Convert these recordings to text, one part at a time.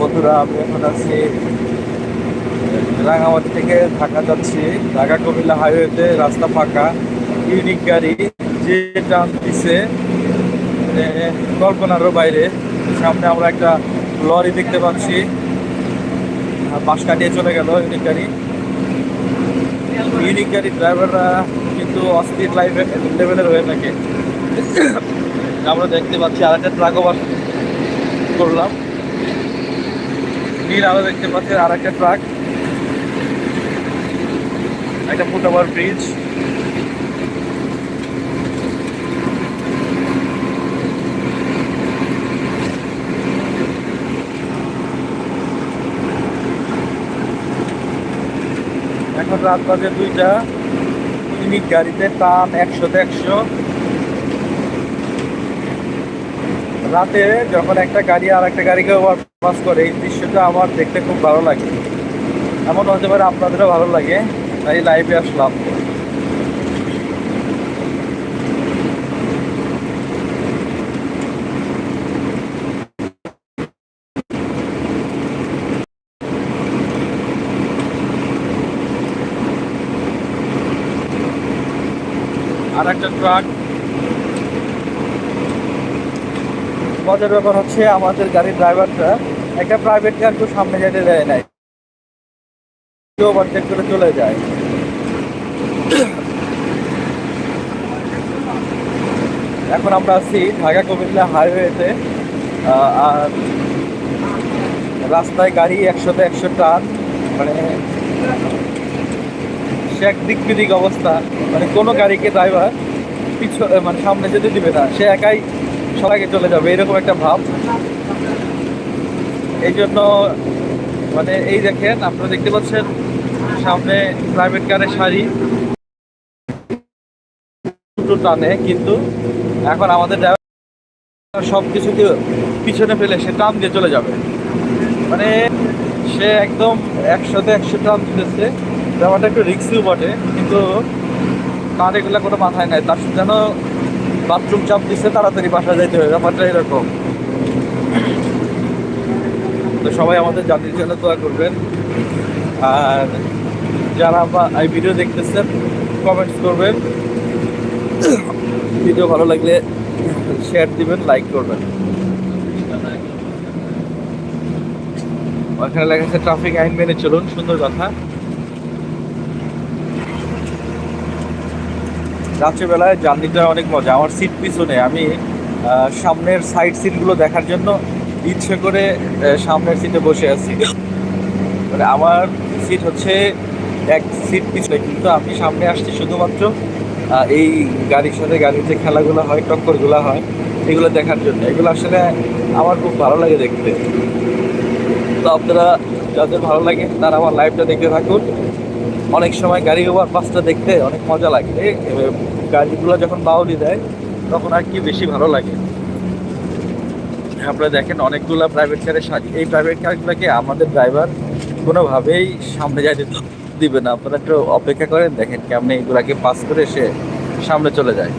বন্ধুরা, আমি এখন আছি রাঙামাটি থেকে ঢাকা যাচ্ছি। ঢাকা কুমিল্লা হাইওয়েতে, রাস্তা ফাঁকা ইউনিক গাড়ি, যে টান দিছে কল্পনারও বাইরে। সামনে আমরা একটা লরি দেখতে পাচ্ছি। পাশ কাটিয়ে চলে গেল ইউনিক গাড়ি। ইউনিক গাড়ির ড্রাইভাররা কিন্তু অস্থির লাইফে লেভেলের হয়ে থাকে। আমরা দেখতে পাচ্ছি আর একটা ট্রাক ওভার করলাম। নীল আলো দেখতে পাচ্ছি, আর একটা ট্রাক একটা ফুট ওভার ব্রিজ এখন রাত বাজে দুইটা। ইউনিক গাড়িতে টান একশো একশো। রাতে যখন একটা গাড়ি আর একটা গাড়িকে ওভারপাস করে, এই দৃশ্যটা আমার দেখতে খুব ভালো লাগে। এমন হতে পারে আপনাদেরও ভালো লাগে, তাই লাইভে আসলাম। আর একটা ট্রাক মজার ব্যাপার হচ্ছে আমাদের গাড়ির ড্রাইভারটা একটা প্রাইভেট কারকে সামনে যেতে দেয় নাই। ওভারটেক করে চলে যায়। এখন আমরা আছি ঢাকা কুমিল্লা হাইওয়েতে আর রাস্তায় গাড়ি একশোতে একশো টান মানে সে এক দিক বিদিক অবস্থা। মানে কোনো গাড়িকে ড্রাইভার পিছু মানে সামনে যেতে দিবে না। সে একাই সবাইকে চলে যাবে, এরকম একটা ভাব। এই জন্য মানে এই দেখেন, আপনারা দেখতে পাচ্ছেন, সামনে প্রাইভেট কারের দুটো টানে, কিন্তু এখন আমাদের ড্রাইভার সব কিছুকে পিছনে ফেলে, সে টান দিয়ে চলে যাবে। মানে সে একদম একশোতে একশো টান দিতেছে। ব্যাপারটা একটু রিক্সিও বটে, কিন্তু তার এগুলো কোনো মাথায় নাই। তার যেন বাথরুম চাপ দিচ্ছে তাড়াতাড়ি বাসা যাইতে হবে। ব্যাপারটা এরকম। তো সবাই আমাদের জাতির জন্য দোয়া করবেন। আর যারা এই ভিডিও দেখতেছেন কমেন্টস করবেন। ভিডিও ভালো লাগলে শেয়ার দিবেন লাইক করবেন। ওখানে লেখা আছে ট্রাফিক আইন মেনে চলুন, সুন্দর কথা। রাত্রিবেলায় জার্নিটা অনেক মজা। আমার সিট পিছনে, আমি সামনের সাইড সিটগুলো দেখার জন্য ইচ্ছে করে সামনের সিটে বসে আছি। মানে আমার সিট হচ্ছে এক সিট পিছনে, কিন্তু আমি সামনে আসছি শুধুমাত্র এই গাড়ির সাথে গাড়ির যে খেলাগুলো হয়, টক্করগুলো হয়, এগুলো দেখার জন্য। এগুলো আসলে আমার খুব ভালো লাগে দেখতে। তো আপনারা যাদের ভালো লাগে, তারা আমার লাইভটা দেখতে থাকুন। অনেক সময় গাড়ি ওভার পাসটা দেখতে অনেক মজা লাগে। গাড়িগুলো যখন বাউলি দেয়, তখন আর কি বেশি ভালো লাগে। আপনারা দেখেন, অনেকগুলো প্রাইভেট কারের সারি এই প্রাইভেট কারগুলোকে আমাদের ড্রাইভার কোনোভাবেই সামনে যাইতে দিবে না। আপনারা একটু অপেক্ষা করেন, দেখেন কেমন এগুলাকে পাস করে সে সামনে চলে যায়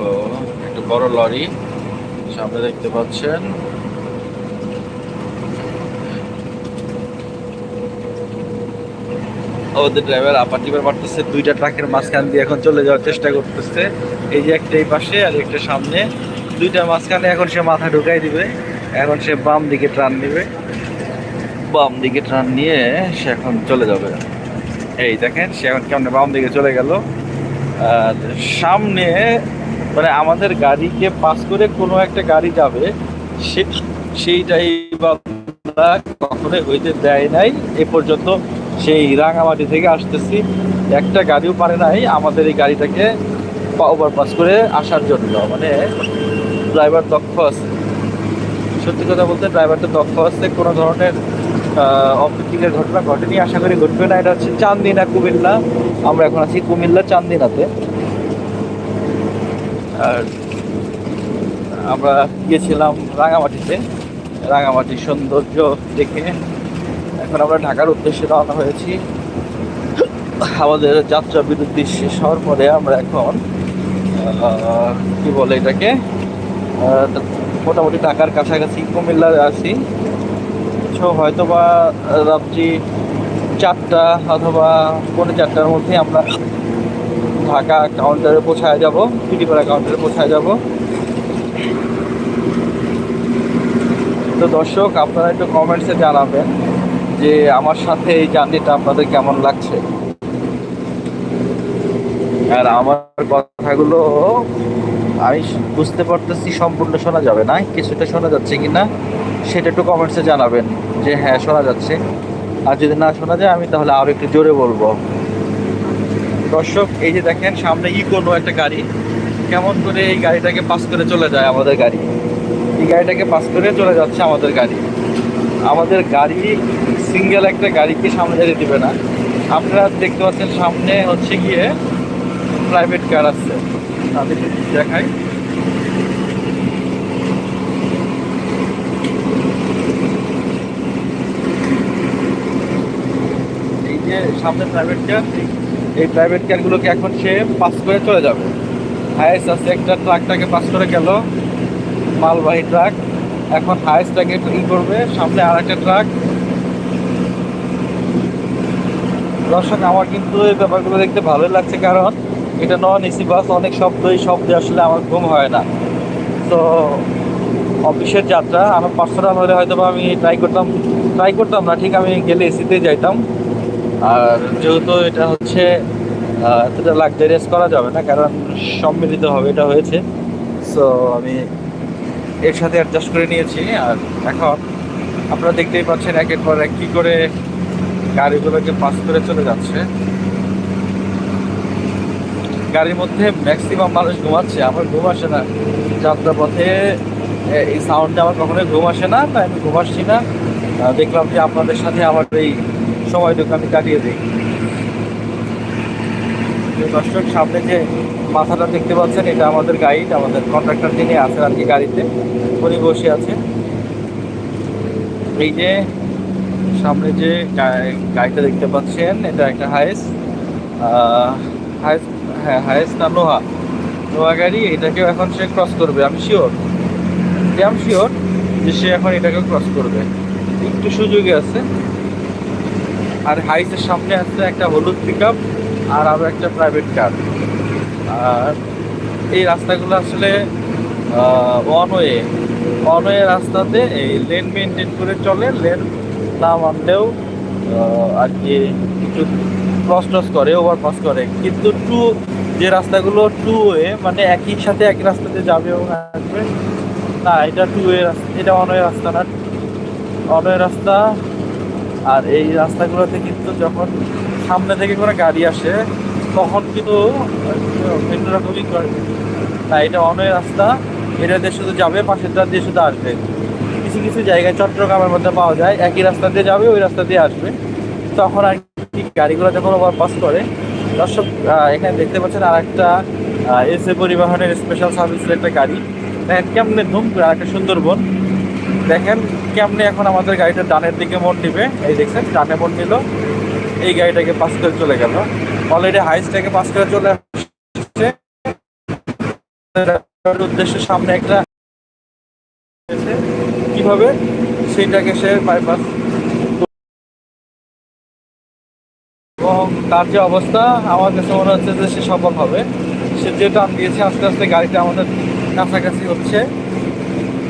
ও, একটা বড় লরি। সামনে দেখতে পাচ্ছেন। ওদের ড্রাইভার আপার টিপার মারতেছে দুইটা ট্রাকের মাঝখান দিয়ে এখন চলে যাওয়ার চেষ্টা করতেছে। এই যে একটা এই পাশে আর একটা সামনে। দুইটা মাঝখানে এখন সে মাথা ঢুকাই দিবে। এখন সে বাম দিকে ট্রান নিবে। বাম দিকে ট্রান নিয়ে সে এখন চলে যাবে। এই দেখেন, সে এখন কেমন বাম দিকে চলে গেল। আর সামনে মানে আমাদের গাড়িকে পাস করে কোনো একটা গাড়ি যাবে, সে সেইটাই বাবা কখনোই হইতে দেয় নাই। এ পর্যন্ত সেই রাঙামাটি থেকে আসতেছি। একটা গাড়িও পারে নাই আমাদের এই গাড়িটাকে ওভারপাস করে আসার জন্য। মানে ড্রাইভার দক্ষ আছে। সত্যি কথা বলতে ড্রাইভারটা দক্ষ আছে, কোনো ধরনের অপ্রীতিকর ঘটনা ঘটেনি। আশা করি ঘটবে না। এটা হচ্ছে চান্দিনা কুমিল্লা। আমরা এখন আছি কুমিল্লা চান্দিনাতে। আর আমরা গিয়েছিলাম রাঙামাটিতে। রাঙামাটির সৌন্দর্য দেখে এখন আমরা ঢাকার উদ্দেশ্যে রওনা হয়েছি। আমাদের যাত্রা বিরতি শেষ হওয়ার পরে আমরা এখন কি বলে এটাকে মোটামুটি ঢাকার কাছাকাছি কুমিল্লার আছি। তো হয়তো বা রাত্রি চারটা অথবা পৌনে চারটার মধ্যে আমরা ঢাকা কাউন্টারে পৌঁছায় যাব, পিটিপাড়া কাউন্টারে পৌঁছায় যাব। তো দর্শক, আপনারা একটু কমেন্টসে জানাবেন যে আমার সাথে এই জার্নিটা আপনাদের কেমন লাগছে? আর আমার কথাগুলো আমি বুঝতে পারতেছি সম্পূর্ণ শোনা যাবে না, কিছুটা শোনা যাচ্ছে কি না সেটা একটু কমেন্টসে জানাবেন যে হ্যাঁ শোনা যাচ্ছে। আর যদি না শোনা যায়, আমি তাহলে আরও একটু জোরে বলব। দর্শক, এই যে দেখেন, সামনে ই কোনো একটা গাড়ি। কেমন করে এই গাড়িটাকে পাস করে চলে যায় আমাদের গাড়ি? এই গাড়িটাকে পাস করে চলে যাচ্ছে আমাদের গাড়ি। আমাদের গাড়ি সিঙ্গেল একটা গাড়িকে সামনে যেতে দেবে না। আপনারা দেখতে পাচ্ছেন, সামনে হচ্ছে গিয়ে প্রাইভেট কার আছে। একটু দেখাই। এই যে সামনে প্রাইভেট কার এই প্রাইভেট কারগুলোকে এখন সে পাস করে চলে যাবে? হায়েস্ট আছে একটা ট্রাকটাকে পাস করে গেল, মালবাহী ট্রাক এখন হায়েস্টটাকে ই করবে, সামনে আর একটা ট্রাক দর্শক, আমার কিন্তু এই ব্যাপারগুলো দেখতে ভালোই লাগছে কারণ এটা নন এসি বাস অনেক শব্দ এই শব্দে আসলে আমার ঘুম হয় না। তো অফিসের যাত্রা, আমার পার্সোনাল হলে হয়তো আমি ট্রাই করতাম ট্রাই করতাম না, ঠিক আমি গেলে এসিতেই যাইতাম। আর যেহেতু এটা হচ্ছে এতটা লাক্সারিয়াস করা যাবে না, কারণ সম্মিলিত হবে, এটা হয়েছে। সো আমি এর সাথে অ্যাডজাস্ট করে নিয়েছি, আর এখন আপনারা দেখতেই পাচ্ছেন একের পর এক কী করে গাড়িগুলোকে পাস করে চলে যাচ্ছে। গাড়ির মধ্যে ম্যাক্সিমাম মানুষ ঘুমাচ্ছে, আমার ঘুম আসে না। যাত্রা পথে এই সাউন্ডে আমার কখনোই ঘুম আসে না, তাই আমি ঘুম আসছি না। দেখলাম যে আপনাদের সাথে আমার এই সময়টুকু আমি কাটিয়ে দিই দর্শক, সামনে যে মাথাটা দেখতে পাচ্ছেন, এটা আমাদের গাইড আমাদের কন্ট্রাক্টর যিনি আছেন আর কি গাড়িতে, উনি বসে আছে। এই যে সামনে যে গাড়িটা দেখতে পাচ্ছেন, এটা একটা হাইস হাইস হ্যাঁ হাইস না নোহা নোহা গাড়ি, এটাকেও এখন সে ক্রস করবে, আমি শিওর আমি শিওর যে সে এখন এটাকেও ক্রস করবে। একটু সুযোগে আছে। আর হাইসের সামনে আছে একটা হলুদ পিক আর আরও একটা প্রাইভেট কার আর এই রাস্তাগুলো আসলে ওয়ান ওয়ে ওয়ান ওয়ে রাস্তাতে এই লেন মেনটেন করে চলে লেন না মানলেও আর কি কিছু ক্রস টস করে ওভারপাস করে। কিন্তু টু যে রাস্তাগুলো টু ওয়ে মানে একই সাথে একই রাস্তাতে যাবে এবং আসবে, না, এটা টু ওয়ে রাস্তা, এটা ওয়ান ওয়ে রাস্তা না। ওয়ান ওয়ে রাস্তা আর এই রাস্তাগুলোতে কিন্তু যখন সামনে থেকে কোনো গাড়ি আসে, তখন কিন্তু রকমই করে। না এটা অনেক রাস্তা। এটা দিয়ে শুধু যাবে পাশেরটা দিয়ে শুধু আসবে। কিছু কিছু জায়গায় চট্টগ্রামের মধ্যে পাওয়া যায়। একই রাস্তা দিয়ে যাবে, ওই রাস্তা দিয়ে আসবে। তখন আর কি গাড়িগুলো যখন ওভারপাস করে। দর্শক এখানে দেখতে পাচ্ছেন আর একটা এসএ পরিবহনের স্পেশাল সার্ভিসের একটা গাড়ি। কেমনে ধুম করে আর একটা সুন্দরবন। দেখেন কেমনে এখন আমাদের গাড়িটা ডানের দিকে মোড় নিবে। এই দেখছেন, ডানে মোড় নিল। এই গাড়িটাকে পাস করে চলে গেল। অলরেডি হাইসটাকে পাস করে চলে আসছে। উদ্দেশ্যে সামনে একটা। কীভাবে? সেইটাকে সে বাইপাস এবং তার যে অবস্থা, আমার কাছে মনে হচ্ছে যে সে সফল হবে। সে যে টান দিয়েছে, আস্তে আস্তে গাড়িটা আমাদের কাছাকাছি হচ্ছে।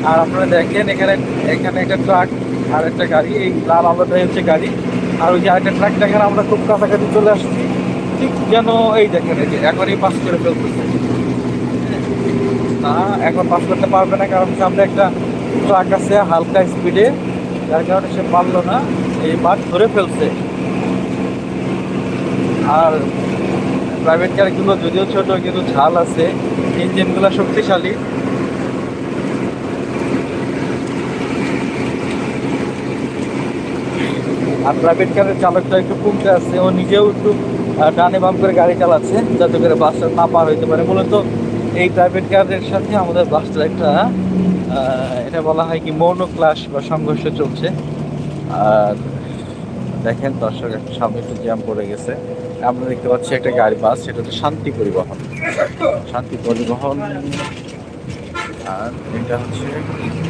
আর আপনারা দেখেন এখানে এখানে একটা ট্রাক আর একটা গাড়ি, এই লাল আলোটাই হচ্ছে গাড়ি। আর ওই যে আরেকটা ট্রাক দেখেন, আমরা খুব কাছাকাছি চলে আসছি। ঠিক যেন এই দেখেন, এই যে এখনই পাস করে ফেলতেছে। না, এখন পাস করতে পারবে না, কারণ সামনে একটা ট্রাক আছে হালকা স্পিডে যার কারণে সে পারল না এই বাস ধরে ফেলছে। আর প্রাইভেট কারগুলো যদিও ছোট, কিন্তু ঝাল আছে। ইঞ্জিনগুলো শক্তিশালী। আর প্রাইভেট কারের চালকটা একটু কমতে আছে ও নিজেও একটু ডানে বাম করে গাড়ি চালাচ্ছে, যাতে করে বাসটা না পার হইতে পারে। মূলত এই প্রাইভেট কারের সাথে আমাদের বাসটার একটা এটা বলা হয় কি মৌন ক্লাস বা সংঘর্ষ চলছে। আর দেখেন দর্শক, একটা সামনে একটু জ্যাম পড়ে গেছে। আমরা দেখতে পাচ্ছি একটা গাড়ি বাস সেটা হচ্ছে শান্তি পরিবহন। শান্তি পরিবহন, আর এটা হচ্ছে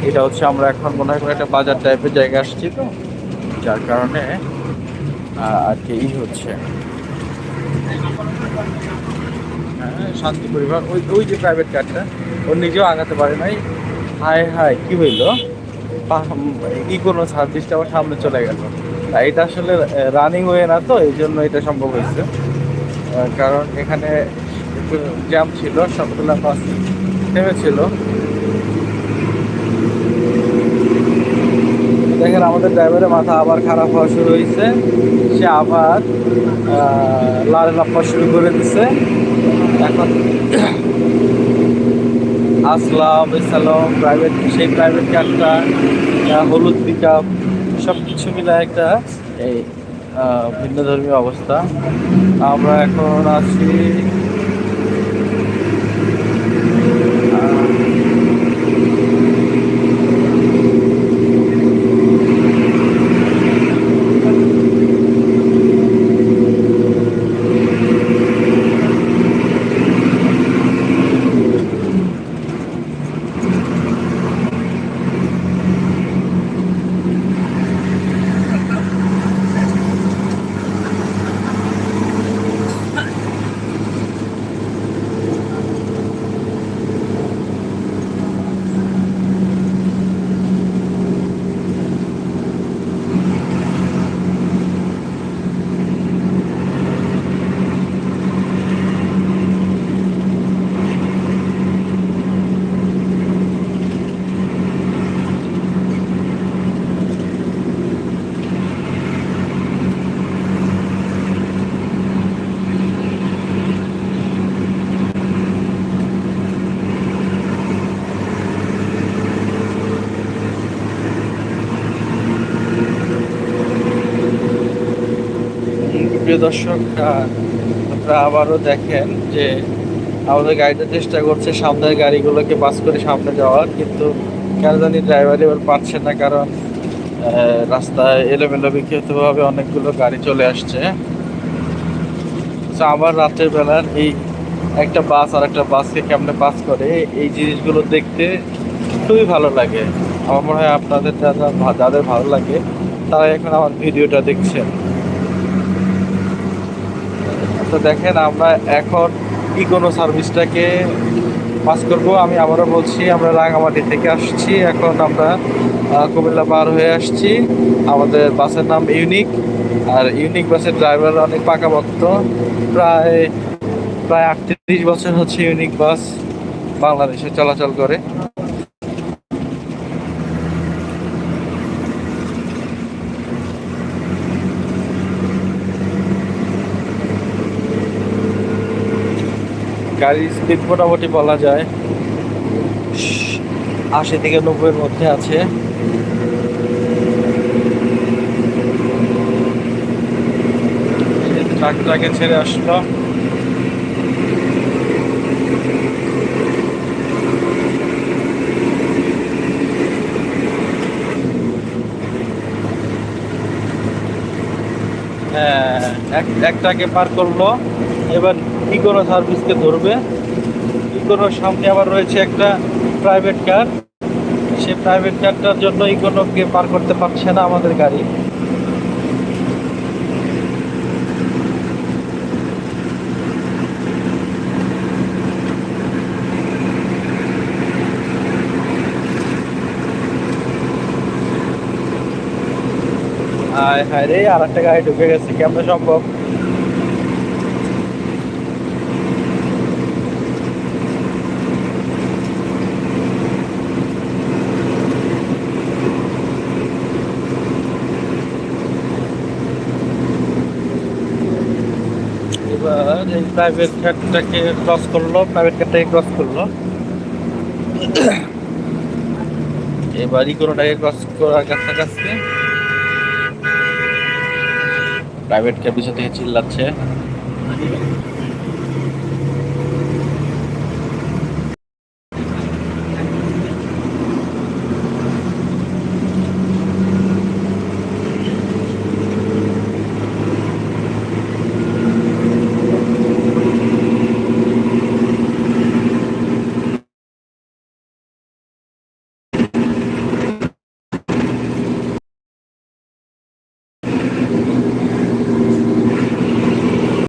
এটা হচ্ছে আমরা এখন মনে হয় একটা বাজার টাইপের জায়গায় আসছি তো। যার কারণে আর কি ই হচ্ছে। হ্যাঁ শান্তি পরিবার। ওই ওই যে প্রাইভেট কারটা ও নিজেও আগাতে পারে নাই। হায় হায়, কি হইল? ই কোনো সার্ভিসটা আমার সামনে চলে গেল। এটা আসলে রানিং ওয়ে না তো, এই জন্য এটা সম্ভব হয়েছে। কারণ এখানে একটু জ্যাম ছিল সবগুলা বাস থেমেছিল দেখেন আমাদের ড্রাইভারের মাথা আবার খারাপ হওয়া শুরু হয়েছে। সে আবার লাল লাপ্পা শুরু করে দিছে। এখন আসলাম ইসালাম প্রাইভেট সেই প্রাইভেট কারটা হলুদ পিক আপ সব কিছু মিলে একটা, এই ভিন্ন ধর্মীয় অবস্থা। আমরা এখন আছি প্রিয় দর্শক আপনারা আবারও দেখেন যে আমাদের গাড়িটা চেষ্টা করছে সামনের গাড়িগুলোকে পাস করে সামনে যাওয়ার, কিন্তু কেন জানি ড্রাইভার এবার পারছে না কারণ রাস্তায় এলোমেলো বিক্ষিপ্তভাবে অনেকগুলো গাড়ি চলে আসছে। আবার রাতের বেলার এই একটা বাস আর একটা বাসকে কেমনে পাস করে, এই জিনিসগুলো দেখতে খুবই ভালো লাগে। আমার মনে হয় আপনাদের যারা, যাদের ভালো লাগে তারা এখন আমার ভিডিওটা দেখছেন। তো দেখেন, আমরা এখন ইকোনো সার্ভিসটাকে পাস করব। আমি আবারও বলছি, আমরা রাঙামাটি থেকে আসছি। এখন আমরা কুমিল্লা পার হয়ে আসছি। আমাদের বাসের নাম ইউনিক আর ইউনিক বাসের ড্রাইভার অনেক পাকাভক্ত প্রায় প্রায় আটত্রিশ বছর হচ্ছে ইউনিক বাস বাংলাদেশে চলাচল করে। গাড়ির স্পিড মোটামুটি বলা যায়। আশি থেকে নব্বইয়ের মধ্যে আছে। ট্রাকটাকে ছেড়ে আসলো। হ্যাঁ এক- একটাকে পার করল। এবার ইকোনো সার্ভিসকে ধরবে। ইকোনোর সামনে আবার রয়েছে একটা প্রাইভেট কার সেই প্রাইভেট কারটার জন্য ইকোনোকে পার করতে পারছে না আমাদের গাড়ি। হায় হায় রে আর একটা গাড়ি ঢুকে গেছে, কেমন সম্ভব এবার এই প্রাইভেট ঘাটটাকে ক্রস করল প্রাইভেট কারটাকে ক্রস করল। এবারই কোনোটাকে ক্রস করার কাছাকাছি। প্রাইভেট ক্যাব পিছন থেকে চিল্লাচ্ছে।